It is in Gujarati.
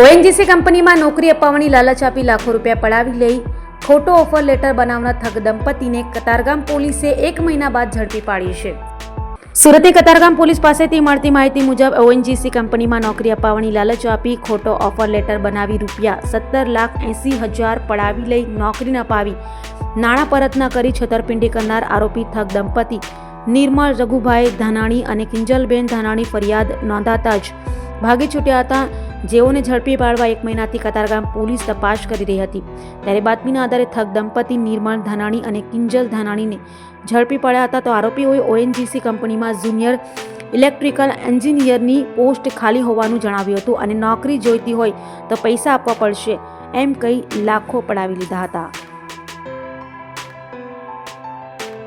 ઓએનજીસી કંપનીમાં નોકરી અપાવવાની લાલચ આપી લાખો રૂપિયા પડાવી લઈ ખોટો ઓફર લેટર બનાવનાર ઠગ દંપતીને કતારગામ પોલીસે એક મહિના બાદ ઝડપી પાડી છે. સુરતની કતારગામ પોલીસ પાસેથી મળતી માહિતી મુજબ ઓએનજીસી કંપનીમાં નોકરી અપાવવાની લાલચ આપી ખોટો ઓફર લેટર બનાવી રૂપિયા સત્તર લાખ એંસી હજાર પડાવી લઈ નોકરી ન અપાવી નાણાં પરત ન કરી છેતરપિંડી કરનાર આરોપી ઠગ દંપતી નિર્મળ, રઘુભાઈ ધાનાણી અને કિંજલબેન ધાનાણી ફરિયાદ નોંધાતા જ ભાગી છૂટ્યા હતા. જેઓને ઝડપી પાડવા એક મહિનાથી કતારગામ પોલીસ તપાસ કરી રહી હતી. ત્યારે બાતમીના આધારે થક દંપતી નિર્મળ ધાનાણી અને કિંજલ ધાનાણીને ઝડપી પડ્યા હતા. તો આરોપીઓએ ઓએનજીસી કંપનીમાં જુનિયર ઇલેક્ટ્રિકલ એન્જિનિયરની પોસ્ટ ખાલી હોવાનું જણાવ્યું હતું અને નોકરી જોઈતી હોય તો પૈસા આપવા પડશે એમ કહી લાખો પડાવી લીધા હતા.